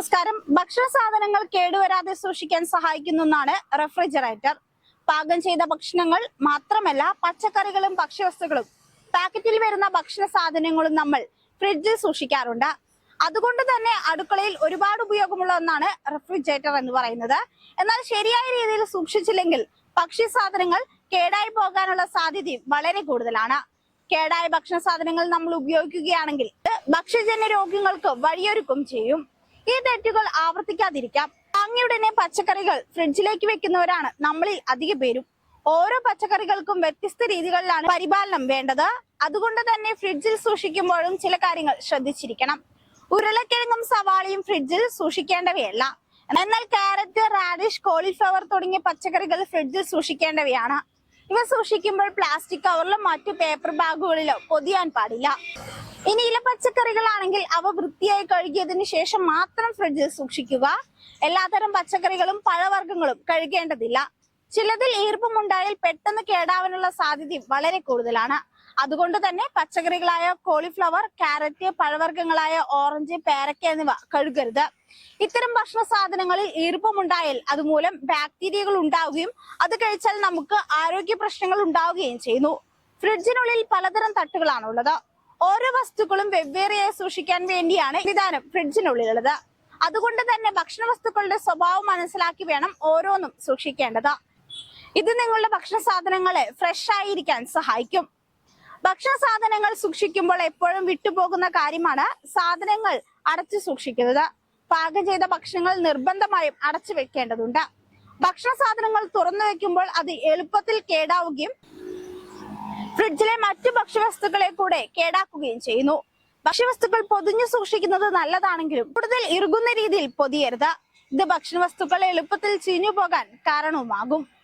നമസ്കാരം. ഭക്ഷണ സാധനങ്ങൾ കേടുവരാതെ സൂക്ഷിക്കാൻ സഹായിക്കുന്ന ഒന്നാണ് റെഫ്രിജറേറ്റർ. പാകം ചെയ്ത ഭക്ഷണങ്ങൾ മാത്രമല്ല പച്ചക്കറികളും ഭക്ഷ്യവസ്തുക്കളും. പാക്കറ്റിൽ വരുന്ന ഭക്ഷണ സാധനങ്ങളും നമ്മൾ ഫ്രിഡ്ജിൽ സൂക്ഷിക്കാറുണ്ട്. അതുകൊണ്ട് തന്നെ അടുക്കളയിൽ ഒരുപാട് ഉപയോഗമുള്ള ഒന്നാണ് റെഫ്രിജറേറ്റർ എന്ന് പറയുന്നത്. എന്നാൽ ശരിയായ രീതിയിൽ സൂക്ഷിച്ചില്ലെങ്കിൽ ഭക്ഷ്യ സാധനങ്ങൾ കേടായി പോകാനുള്ള സാധ്യതയും വളരെ കൂടുതലാണ്. കേടായ ഭക്ഷണ സാധനങ്ങൾ നമ്മൾ ഉപയോഗിക്കുകയാണെങ്കിൽ ഭക്ഷ്യജന്യ രോഗങ്ങൾക്ക് വഴിയൊരുക്കും ചെയ്യും. ഈ തെറ്റുകൾ ആവർത്തിക്കാതിരിക്കാം. വാങ്ങിയുടനെ പച്ചക്കറികൾ ഫ്രിഡ്ജിലേക്ക് വെക്കുന്നവരാണ് നമ്മളിൽ അധിക പേരും. ഓരോ പച്ചക്കറികൾക്കും വ്യത്യസ്ത രീതികളിലാണ് പരിപാലനം വേണ്ടത്. അതുകൊണ്ട് തന്നെ ഫ്രിഡ്ജിൽ സൂക്ഷിക്കുമ്പോഴും ചില കാര്യങ്ങൾ ശ്രദ്ധിച്ചിരിക്കണം. ഉരുളക്കിഴങ്ങും സവാളയും ഫ്രിഡ്ജിൽ സൂക്ഷിക്കേണ്ടവയല്ല. എന്നാൽ കാരറ്റ് റാഡിഷ് കോളിഫ്ലവർ തുടങ്ങിയ പച്ചക്കറികൾ ഫ്രിഡ്ജിൽ സൂക്ഷിക്കേണ്ടവയാണ്. ഇവ സൂക്ഷിക്കുമ്പോൾ പ്ലാസ്റ്റിക് കവറിലോ മറ്റു പേപ്പർ ബാഗുകളിലോ പൊതിയാൻ പാടില്ല. ഇനി ഇല പച്ചക്കറികളാണെങ്കിൽ അവ വൃത്തിയായി കഴുകിയതിനു ശേഷം മാത്രം ഫ്രിഡ്ജിൽ സൂക്ഷിക്കുക. എല്ലാത്തരം പച്ചക്കറികളും പഴവർഗങ്ങളും കഴുകേണ്ടതില്ല. ചിലതിൽ ഈർപ്പമുണ്ടായാൽ പെട്ടെന്ന് കേടാവാനുള്ള സാധ്യതയും വളരെ കൂടുതലാണ്. അതുകൊണ്ട് തന്നെ പച്ചക്കറികളായ കോളിഫ്ലവർ കാരറ്റ് പഴവർഗങ്ങളായ ഓറഞ്ച് പേരക്ക എന്നിവ കഴുകരുത്. ഇത്തരം ഭക്ഷണ സാധനങ്ങളിൽ ഈർപ്പമുണ്ടായാൽ അതുമൂലം ബാക്ടീരിയകൾ ഉണ്ടാവുകയും അത് കഴിച്ചാൽ നമുക്ക് ആരോഗ്യ പ്രശ്നങ്ങൾ ഉണ്ടാവുകയും ചെയ്യുന്നു. ഫ്രിഡ്ജിനുള്ളിൽ പലതരം തട്ടുകളാണുള്ളത്. ഓരോ വസ്തുക്കളും വെവ്വേറെയായി സൂക്ഷിക്കാൻ വേണ്ടിയാണ് വിധാനം ഫ്രിഡ്ജിനുള്ളിലുള്ളത്. അതുകൊണ്ട് തന്നെ ഭക്ഷണ വസ്തുക്കളുടെ സ്വഭാവം മനസ്സിലാക്കി വേണം ഓരോന്നും സൂക്ഷിക്കേണ്ടത്. ഇത് നിങ്ങളുടെ ഭക്ഷണ സാധനങ്ങളെ ഫ്രഷ് ആയിരിക്കാൻ സഹായിക്കും. ഭക്ഷണ സാധനങ്ങൾ സൂക്ഷിക്കുമ്പോൾ എപ്പോഴും വിട്ടുപോകുന്ന കാര്യമാണ് സാധനങ്ങൾ അടച്ചു സൂക്ഷിക്കുന്നത്. പാകം ചെയ്ത ഭക്ഷണങ്ങൾ നിർബന്ധമായും അടച്ചു വെക്കേണ്ടതുണ്ട്. ഭക്ഷണ സാധനങ്ങൾ തുറന്നു വെക്കുമ്പോൾ അത് എളുപ്പത്തിൽ കേടാവുകയും ഫ്രിഡ്ജിലെ മറ്റു ഭക്ഷ്യവസ്തുക്കളെ കൂടെ കേടാക്കുകയും ചെയ്യുന്നു. ഭക്ഷ്യവസ്തുക്കൾ പൊതിഞ്ഞു സൂക്ഷിക്കുന്നത് നല്ലതാണെങ്കിലും കൂടുതൽ ഇറുകുന്ന രീതിയിൽ പൊതിയരുത്. ഇത് ഭക്ഷണവസ്തുക്കൾ എളുപ്പത്തിൽ ചീഞ്ഞു പോകാൻ കാരണവുമാകും.